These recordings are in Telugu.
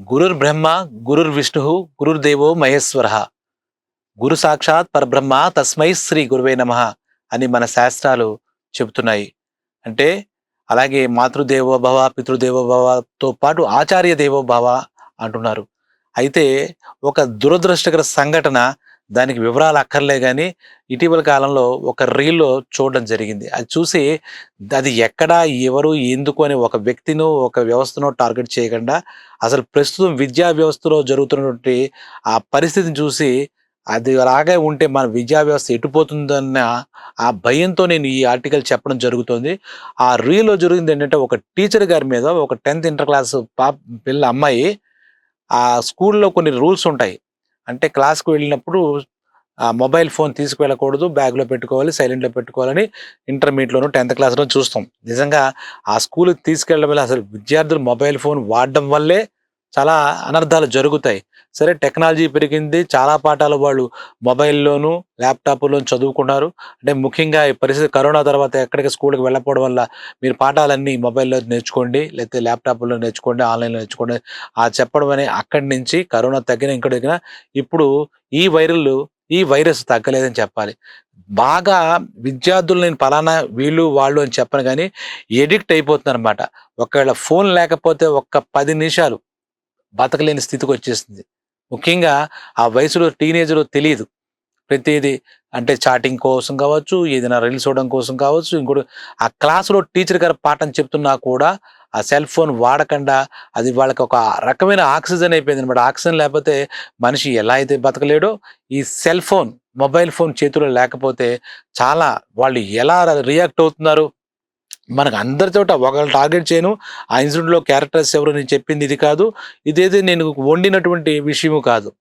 గురుర్ బ్రహ్మ గురుర్ విష్ణు గురుర్దేవో మహేశ్వర. గురు సాక్షాత్ పరబ్రహ్మ తస్మై శ్రీ గురువే నమ అని మన శాస్త్రాలు చెబుతున్నాయి. అంటే అలాగే మాతృదేవోభవ పితృదేవోభవతో పాటు ఆచార్య దేవోభవ అంటున్నారు. అయితే ఒక దురదృష్టకర సంఘటన దానికి వివరాలు అక్కర్లే కానీ ఇటీవల కాలంలో ఒక రీల్లో చూడడం జరిగింది. అది చూసి అది ఎక్కడ ఎవరు ఎందుకు అని ఒక వ్యక్తినో ఒక వ్యవస్థను టార్గెట్ చేయకుండా అసలు ప్రస్తుతం విద్యా వ్యవస్థలో జరుగుతున్నటువంటి ఆ పరిస్థితిని చూసి అది అలాగే ఉంటే మన విద్యా వ్యవస్థ ఎటుపోతుందన్న ఆ భయంతో నేను ఈ ఆర్టికల్ చెప్పడం జరుగుతుంది. ఆ రీల్లో జరిగింది ఏంటంటే ఒక టీచర్ గారి మీద ఒక టెన్త్ ఇంటర్ క్లాస్ పాప పిల్ల అమ్మాయి ఆ స్కూల్లో కొన్ని రూల్స్ ఉంటాయి. అంటే క్లాస్కి వెళ్ళినప్పుడు ఆ మొబైల్ ఫోన్ తీసుకువెళ్ళకూడదు బ్యాగ్లో పెట్టుకోవాలి సైలెంట్లో పెట్టుకోవాలని ఇంటర్మీడియట్లోను టెన్త్ క్లాస్లో చూస్తాం. నిజంగా ఆ స్కూల్కి తీసుకెళ్ళడం వల్ల అసలు విద్యార్థులు మొబైల్ ఫోన్ వాడడం వల్లే చాలా అనర్థాలు జరుగుతాయి. సరే టెక్నాలజీ పెరిగింది. చాలా పాఠాలు వాళ్ళు మొబైల్లోనూ ల్యాప్టాప్లోను చదువుకున్నారు. అంటే ముఖ్యంగా ఈ పరిస్థితి కరోనా తర్వాత ఎక్కడికి స్కూల్కి వెళ్ళకపోవడం వల్ల మీరు పాఠాలన్నీ మొబైల్లో నేర్చుకోండి లేకపోతే ల్యాప్టాప్లో నేర్చుకోండి ఆన్లైన్లో నేర్చుకోండి. ఆ చెప్పడం అనే అక్కడి నుంచి కరోనా తగ్గిన ఇంకా తగ్గిన ఇప్పుడు ఈ వైరల్ ఈ వైరస్ తగ్గలేదని చెప్పాలి. బాగా విద్యార్థులు నేను పలానా వీళ్ళు వాళ్ళు అని చెప్పను కానీ ఎడిక్ట్ అయిపోతున్నారు అనమాట ఒకవేళ ఫోన్ లేకపోతే ఒక్క పది నిమిషాలు బతకలేని స్థితికి వచ్చేసింది. ముఖ్యంగా ఆ వయసులో టీనేజ్లో తెలియదు ప్రతిదీ అంటే చాటింగ్ కోసం కావచ్చు ఏదైనా రీల్స్ చూడడం కోసం కావచ్చు ఇంకోటి ఆ క్లాసులో టీచర్ గారు పాఠం చెప్తున్నా కూడా ఆ సెల్ ఫోన్ వాడకుండా అది వాళ్ళకి ఒక రకమైన ఆక్సిజన్ అయిపోయింది అనమాట ఆక్సిజన్ లేకపోతే మనిషి ఎలా అయితే బతకలేడో ఈ సెల్ ఫోన్ మొబైల్ ఫోన్ చేతిలో లేకపోతే చాలా వాళ్ళు ఎలా రియాక్ట్ అవుతున్నారు? మనకు అందరి చోట ఒకళ్ళు టార్గెట్ చేయను. ఆ ఇన్సిడెంట్లో క్యారెక్టర్స్ ఎవరు నేను చెప్పింది ఇది కాదు. ఇదేది నేను వండినటువంటి విషయము కాదు.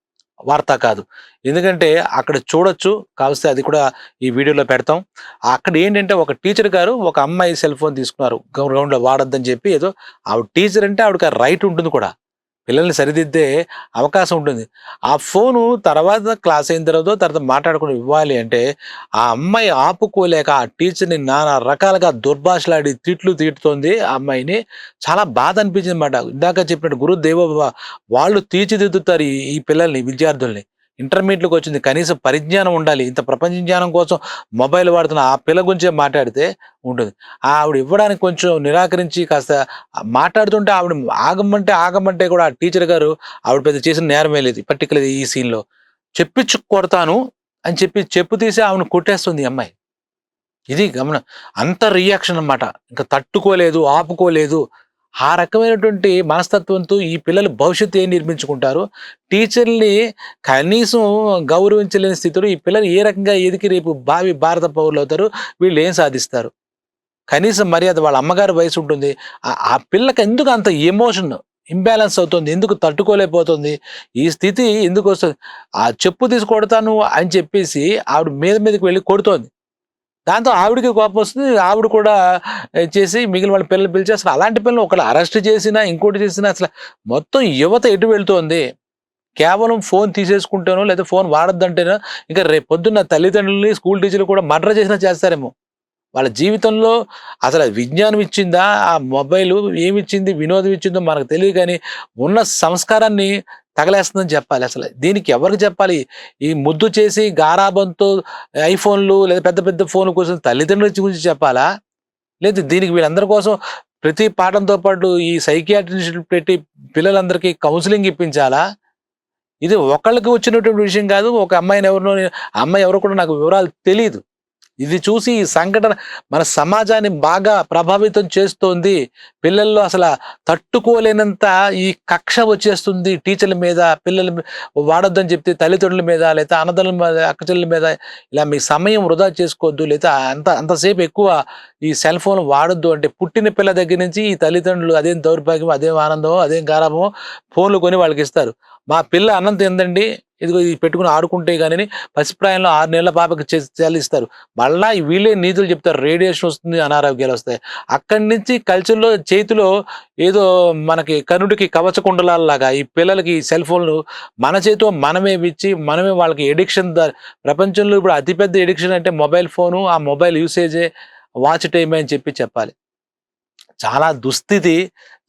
వార్త కాదు. ఎందుకంటే అక్కడ చూడొచ్చు. కావస్తే అది కూడా ఈ వీడియోలో పెడతాం. అక్కడ ఏంటంటే ఒక టీచర్ గారు ఒక అమ్మాయి సెల్ ఫోన్ తీసుకున్నారు. గ్రౌండ్లో వాడొద్దని చెప్పి ఏదో ఆవిడ టీచర్ అంటే ఆవిడకి రైట్ ఉంటుంది కూడా. పిల్లల్ని సరిదిద్దే అవకాశం ఉంటుంది. ఆ ఫోను తర్వాత క్లాస్ అయిన తర్వాత తర్వాత మాట్లాడుకుని ఇవ్వాలి అంటే ఆ అమ్మాయి ఆపుకోలేక ఆ టీచర్ని నానా రకాలుగా దుర్భాషలాడి తిట్లు తీటుతోంది ఆ అమ్మాయిని. చాలా బాధ అనిపించింది అనమాట ఇందాక చెప్పినట్టు గురుదేవ వాళ్ళు తీర్చిదిద్దుతారు ఈ పిల్లల్ని విద్యార్థుల్ని. ఇంటర్మీడియట్లోకి వచ్చింది. కనీసం పరిజ్ఞానం ఉండాలి. ఇంత ప్రపంచ జ్ఞానం కోసం మొబైల్ వాడుతున్న ఆ పిల్ల గురించే మాట్లాడితే ఉంటుంది. ఆవిడ ఇవ్వడానికి కొంచెం నిరాకరించి కాస్త మాట్లాడుతుంటే ఆవిడ ఆగమంటే ఆగమంటే కూడా ఆ టీచర్ గారు ఆవిడ పెద్ద చేసిన నేరమే లేదు. పర్టికులర్ ఈ సీన్లో చెప్పించు కొడతాను అని చెప్పి చెప్పు తీసి ఆవిడ కొట్టేస్తుంది అమ్మాయి. ఇది గమనం. అంత రియాక్షన్ అన్నమాట. ఇంకా తట్టుకోలేదు ఆపుకోలేదు. ఆ రకమైనటువంటి మనస్తత్వంతో ఈ పిల్లలు భవిష్యత్తు ఏం నిర్మించుకుంటారు? టీచర్ని కనీసం గౌరవించలేని స్థితిలో ఈ పిల్లలు ఏ రకంగా ఎదిగి రేపు భావి భారత పౌరులు అవుతారు వీళ్ళు ఏం సాధిస్తారు? కనీసం మర్యాద వాళ్ళ అమ్మగారి వయసు ఉంటుంది. ఆ- పిల్లకి ఎందుకు అంత ఎమోషన్ ఇంబ్యాలెన్స్ అవుతుంది? ఎందుకు తట్టుకోలేకపోతుంది? ఈ స్థితి ఎందుకు వస్తుంది? ఆ చెప్పు తీసుకొడతాను అని చెప్పేసి ఆవిడ మీద మీదకి వెళ్ళి కొడుతోంది. దాంతో ఆవిడకి కోపం వస్తుంది. ఆవిడ కూడా చేసి మిగిలిన వాళ్ళ పిల్లలు పిలిచి అసలు అలాంటి పిల్లలు ఒకళ్ళు అరెస్ట్ చేసినా ఇంకోటి చేసినా అసలు మొత్తం యువత ఎటు వెళ్తోంది? కేవలం ఫోన్ తీసేసుకుంటానో లేదా ఫోన్ వాడద్దంటేనో ఇంకా రేపు పొద్దున్న తల్లిదండ్రులని స్కూల్ టీచర్లు కూడా మర్డర్ చేసినా చేస్తారేమో. వాళ్ళ జీవితంలో అసలు విజ్ఞానం ఇచ్చిందా? ఆ మొబైల్ ఏమిచ్చింది? వినోదం ఇచ్చిందో మనకు తెలియదు కానీ ఉన్న సంస్కారాన్ని తగలేస్తుందని చెప్పాలి అసలు. దీనికి ఎవరికి చెప్పాలి? ఈ ముద్దు చేసి గారాబంతో ఐఫోన్లు లేదా పెద్ద పెద్ద ఫోన్ల కోసం తల్లిదండ్రుల గురించి చెప్పాలా? లేదు దీనికి వీళ్ళందరి కోసం ప్రతి పాఠంతో పాటు ఈ సైకియాట్రిస్ట్ పెట్టి పిల్లలందరికీ కౌన్సిలింగ్ ఇప్పించాలా? ఇది ఒకళ్ళకి వచ్చినటువంటి విషయం కాదు ఒక అమ్మాయిని ఎవరినో అమ్మాయి ఎవరు కూడా నాకు వివరాలు తెలియదు ఇది చూసి ఈ సంఘటన మన సమాజాన్ని బాగా ప్రభావితం చేస్తోంది. పిల్లల్లో అసలు తట్టుకోలేనంత ఈ కక్ష వచ్చేస్తుంది. టీచర్ల మీద పిల్లల వాడొద్దని చెప్తే తల్లిదండ్రుల మీద లేదా అన్నదల మీద అక్కచెల్లెల మీద ఇలా మీ సమయం వృధా చేసుకోవద్దు లేదా అంత అంతసేపు ఎక్కువ ఈ సెల్ ఫోన్ వాడొద్దు అంటే పుట్టిన పిల్ల దగ్గర నుంచి ఈ తల్లిదండ్రులు అదేం దౌర్భాగ్యం అదేం ఆనందమో అదేం గారాభమో ఫోన్లు కొని వాళ్ళకి ఇస్తారు మా పిల్ల అన్నం తిందండి ఇదిగో ఇది పెట్టుకుని ఆడుకుంటే కానీ పసిప్రాయంలో ఆరు నెలల పాపకి చెల్లిస్తారు మళ్ళా వీళ్ళే నీతులు చెప్తారు. రేడియేషన్ వస్తుంది అనారోగ్యాలు వస్తాయి. అక్కడి నుంచి కల్చర్లో చేతిలో ఏదో మనకి కనుడికి కవచకుండలాగా ఈ పిల్లలకి ఈ సెల్ ఫోన్లు మన చేతితో మనమే ఇచ్చి మనమే వాళ్ళకి ఎడిక్షన్ ప్రపంచంలో ఇప్పుడు అతిపెద్ద ఎడిక్షన్ అంటే మొబైల్ ఫోను ఆ మొబైల్ యూసేజే వాచ్ టైమే అని చెప్పి చెప్పాలి. చాలా దుస్థితి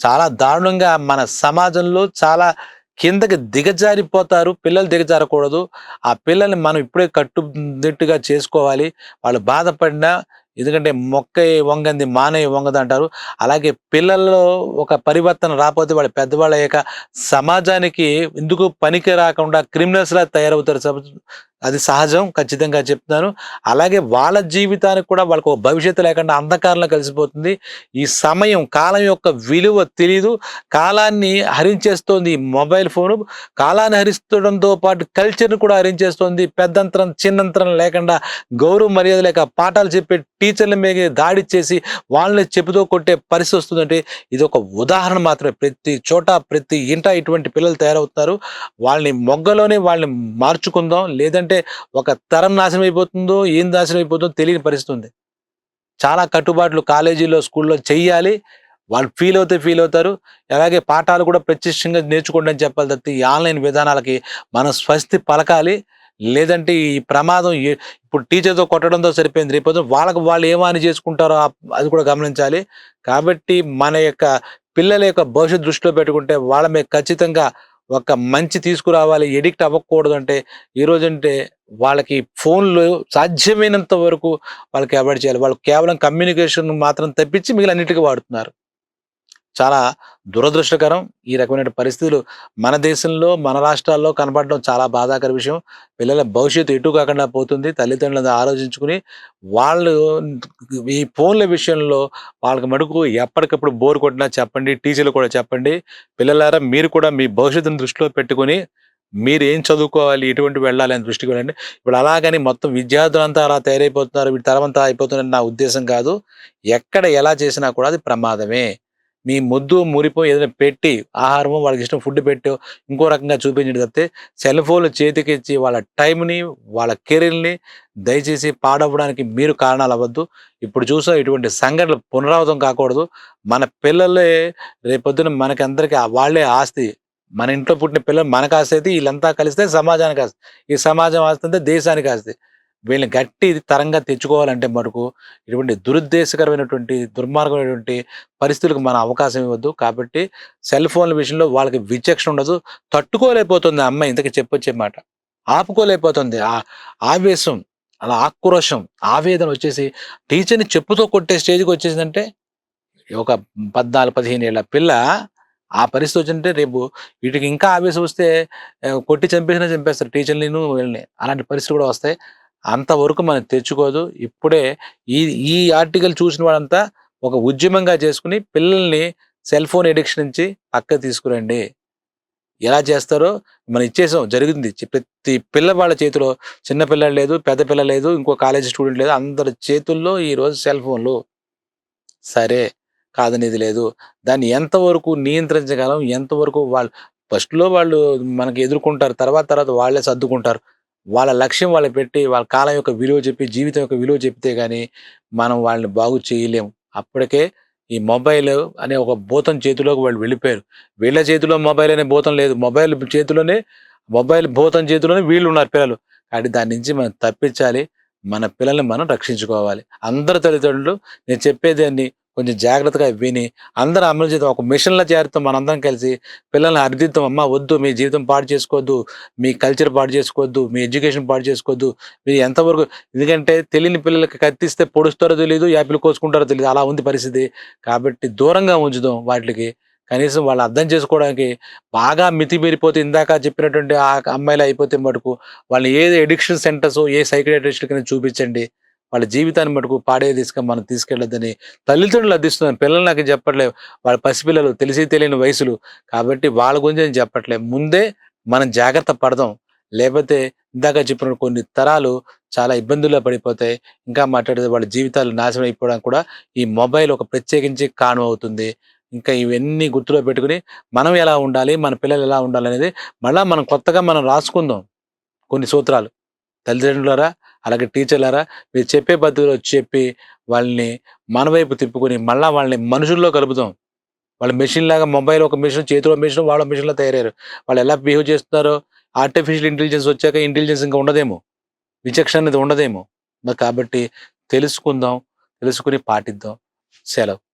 చాలా దారుణంగా మన సమాజంలో చాలా కిందకి దిగజారిపోతారు. పిల్లలు దిగజారకూడదు. ఆ పిల్లల్ని మనం ఇప్పుడే కట్టుదిట్టుగా చేసుకోవాలి. వాళ్ళు బాధపడినా ఎందుకంటే మొక్క వంగంది మానే వంగదు అంటారు. అలాగే పిల్లల్లో ఒక పరివర్తన రాకపోతే వాళ్ళు పెద్దవాళ్ళ యొక్క సమాజానికి ఎందుకు పనికి రాకుండా క్రిమినల్స్లా తయారవుతారు. అది సహజం ఖచ్చితంగా చెప్తున్నాను అలాగే వాళ్ళ జీవితానికి కూడా వాళ్ళకు ఒక భవిష్యత్తు లేకుండా అంధకారంలో కలిసిపోతుంది. ఈ సమయం కాలం యొక్క విలువ తెలియదు కాలాన్ని హరించేస్తోంది ఈ మొబైల్ ఫోను. కాలాన్ని హరిస్తుండడంతో పాటు కల్చర్ని కూడా హరించేస్తోంది. పెద్దంతరం చిన్నంతరం లేకుండా గౌరవ మర్యాద లేక పాఠాలు చెప్పే టీచర్ల మీద దాడి చేసి వాళ్ళని చెబుతూ కొట్టే పరిస్థితి వస్తుందంటే ఇది ఒక ఉదాహరణ మాత్రమే. ప్రతి చోట ప్రతి ఇంట ఇటువంటి పిల్లలు తయారవుతారు వాళ్ళని మొగ్గలోనే వాళ్ళని మార్చుకుందాం. లేదంటే ఒక తరం నాశనం అయిపోతుందో ఏం నాశనం అయిపోతుందో తెలియని పరిస్థితి ఉంది. చాలా కట్టుబాట్లు కాలేజీలో స్కూల్లో చెయ్యాలి. వాళ్ళు ఫీల్ అవుతే ఫీల్ అవుతారు. అలాగే పాఠాలు కూడా ప్రత్యక్షంగా నేర్చుకోండి అని చెప్పాలి తప్పితే ఈ ఆన్లైన్ విధానాలకి మనం స్వస్తి పలకాలి. లేదంటే ఈ ప్రమాదం ఇప్పుడు టీచర్తో కొట్టడంతో సరిపోయింది. రేపు పొద్దున్న వాళ్ళకి వాళ్ళు ఏమాని చేసుకుంటారో అది కూడా గమనించాలి. కాబట్టి మన యొక్క పిల్లల యొక్క భవిష్యత్ దృష్టిలో పెట్టుకుంటే వాళ్ళ మీద ఖచ్చితంగా ఒక మంచి తీసుకురావాలి ఎడిక్ట్ అవ్వకూడదు అంటే ఈ రోజంటే వాళ్ళకి ఫోన్లు సాధ్యమైనంత వరకు వాళ్ళకి అవాయిడ్ చేయాలి. వాళ్ళు కేవలం కమ్యూనికేషన్ మాత్రం తప్పించి మిగిలిన అన్నిటికీ వాడుతున్నారు. చాలా దురదృష్టకరం. ఈ రకమైన పరిస్థితులు మన దేశంలో మన రాష్ట్రాల్లో కనపడడం చాలా బాధాకర విషయం. పిల్లల భవిష్యత్తు ఎటు కాకుండా పోతుంది. తల్లిదండ్రులను ఆలోచించుకుని వాళ్ళు ఈ ఫోన్ల విషయంలో వాళ్ళకి మటుకు ఎప్పటికప్పుడు బోర్ కొట్టినా చెప్పండి టీచర్లు కూడా చెప్పండి. పిల్లలారా మీరు కూడా మీ భవిష్యత్తును దృష్టిలో పెట్టుకుని మీరు ఏం చదువుకోవాలి ఎటువంటి వెళ్ళాలి అని దృష్టికి వెళ్ళండి. ఇప్పుడు అలాగని మొత్తం విద్యార్థులంతా అలా తయారైపోతున్నారు. వీటి తరమంతా అయిపోతుందని నా ఉద్దేశం కాదు. ఎక్కడ ఎలా చేసినా కూడా అది ప్రమాదమే. మీ ముద్దు మురిపో ఏదైనా పెట్టి ఆహారము వాళ్ళకి ఇష్టం ఫుడ్ పెట్టో ఇంకో రకంగా చూపించడం తప్పితే సెల్ ఫోన్లు చేతికి ఇచ్చి వాళ్ళ టైంని వాళ్ళ కెరీర్ని దయచేసి పాడవడానికి మీరు కారణాలు అవ్వద్దు. ఇప్పుడు చూసా ఇటువంటి సంఘటనలు పునరావృతం కాకూడదు. మన పిల్లలే రేపొద్దున మనకి అందరికీ వాళ్ళే ఆస్తి. మన ఇంట్లో పుట్టిన పిల్లలు మనకు ఆస్తి అయితే వీళ్ళంతా కలిస్తే సమాజానికి ఆస్తి. ఈ సమాజం ఆస్తి అంటే దేశానికి ఆస్తి. వీళ్ళని గట్టి తరంగా తెచ్చుకోవాలంటే మటుకు ఇటువంటి దురుద్దేశకరమైనటువంటి దుర్మార్గమైనటువంటి పరిస్థితులకు మన అవకాశం ఇవ్వద్దు. కాబట్టి సెల్ ఫోన్ల విషయంలో వాళ్ళకి విచక్షణ ఉండదు. తట్టుకోలేకపోతుంది ఆ అమ్మాయి. ఇంతకు చెప్పొచ్చే మాట. ఆపుకోలేకపోతుంది. ఆ ఆవేశం అలా ఆక్రోశం ఆవేదన వచ్చేసి టీచర్ని చెప్పుతో కొట్టే స్టేజ్కి వచ్చేసిందంటే ఒక పద్నాలుగు పదిహేను ఏళ్ళ పిల్ల ఆ పరిస్థితి వచ్చిందంటే రేపు వీటికి ఇంకా ఆవేశం వస్తే కొట్టి చంపేసినా చంపేస్తారు టీచర్ని వీళ్ళని. అలాంటి పరిస్థితులు కూడా వస్తాయి. అంతవరకు మనం తెచ్చుకోదు. ఇప్పుడే ఈ ఈ ఆర్టికల్ చూసిన వాడంతా ఒక ఉద్యమంగా చేసుకుని పిల్లల్ని సెల్ ఫోన్ ఎడిక్షన్ నుంచి పక్క తీసుకురండి. ఎలా చేస్తారో మనం ఇచ్చేసాం జరిగింది. ప్రతి పిల్లవాళ్ళ చేతిలో చిన్న పిల్లలు లేదు పెద్ద పిల్ల లేదు ఇంకో కాలేజ్ స్టూడెంట్ లేదు అందరి చేతుల్లో ఈ రోజు సెల్ ఫోన్లు. సరే కాదనేది లేదు. దాన్ని ఎంతవరకు నియంత్రించగలం ఎంతవరకు వాళ్ళు ఫస్ట్లో వాళ్ళు మనకి ఎదుర్కొంటారు తర్వాత తర్వాత వాళ్ళే సర్దుకుంటారు. వాళ్ళ లక్ష్యం వాళ్ళు పెట్టి వాళ్ళ కాలం యొక్క విలువ చెప్పి జీవితం యొక్క విలువ చెప్తే కానీ మనం వాళ్ళని బాగు చేయలేం అప్పటికే ఈ మొబైల్ అనే ఒక భూతం చేతిలోకి వాళ్ళు వెళ్ళిపోయారు. వీళ్ళ చేతిలో మొబైల్ అనే భూతం లేదు. మొబైల్ చేతిలోనే మొబైల్ భూతం చేతిలోనే వీళ్ళు ఉన్నారు పిల్లలు. కాబట్టి దాని నుంచి మనం తప్పించాలి. మన పిల్లల్ని మనం రక్షించుకోవాలి. అందరు తల్లిదండ్రులు నేను చెప్పేదాన్ని కొంచెం జాగ్రత్తగా విని అందరూ అమలు చేద్దాం. ఒక మిషన్లో చేరుతాం మనందరం కలిసి పిల్లల్ని అర్థిద్దాం అమ్మ వద్దు మీ జీవితం పాడు చేసుకోవద్దు మీ కల్చర్ పాడు చేసుకోవద్దు మీ ఎడ్యుకేషన్ పాడు చేసుకోవద్దు. మీరు ఎంతవరకు ఎందుకంటే తెలియని పిల్లలకి కత్తిస్తే పొడుస్తారో తెలియదు యాపిల్ కోసుకుంటారో తెలియదు అలా ఉంది పరిస్థితి. కాబట్టి దూరంగా ఉంచుదాం వాటికి. కనీసం వాళ్ళు అర్థం చేసుకోవడానికి బాగా మితిమీరిపోతే ఇందాక చెప్పినటువంటి ఆ అమ్మాయిలు అయిపోతే మటుకు వాళ్ళని ఏ ఎడిక్షన్ సెంటర్స్ ఏ సైకియాట్రిస్ట్ కింద చూపించండి. వాళ్ళ జీవితాన్ని మటుకు పాడే తీసుకొని మనం తీసుకెళ్ళొద్దని తల్లిదండ్రులు అందిస్తున్నాను పిల్లలు నాకు చెప్పట్లేదు. వాళ్ళ పసిపిల్లలు తెలిసి తెలియని వయసులు. కాబట్టి వాళ్ళ గురించి నేను చెప్పట్లేదు. ముందే మనం జాగ్రత్త పడదాం. లేకపోతే ఇందాక చెప్పిన కొన్ని తరాలు చాలా ఇబ్బందుల్లో పడిపోతాయి. ఇంకా మాట్లాడితే వాళ్ళ జీవితాలు నాశనం అయిపోవడానికి కూడా ఈ మొబైల్ ఒక ప్రత్యేకించి కారణం అవుతుంది. ఇంకా ఇవన్నీ గుర్తులో పెట్టుకుని మనం ఎలా ఉండాలి మన పిల్లలు ఎలా ఉండాలి అనేది మళ్ళీ మనం కొత్తగా మనం రాసుకుందాం కొన్ని సూత్రాలు. తల్లిదండ్రులరా అలాగే టీచర్లారా మీరు చెప్పే పద్ధతిలో చెప్పి వాళ్ళని మన వైపు తిప్పుకొని మళ్ళీ వాళ్ళని మనుషుల్లో కలుపుదాం వాళ్ళ మెషిన్ లాగా మొబైల్ ఒక మిషన్ చేతిలో మిషన్ వాళ్ళ మిషన్లో తయారయ్యారు. వాళ్ళు ఎలా బిహేవ్ చేస్తున్నారో ఆర్టిఫిషియల్ ఇంటెలిజెన్స్ వచ్చాక ఇంటెలిజెన్స్ ఇంకా ఉండదేమో. విచక్షణ అనేది ఉండదేమో. కాబట్టి తెలుసుకుందాం తెలుసుకుని పాటిద్దాం. సెలవు.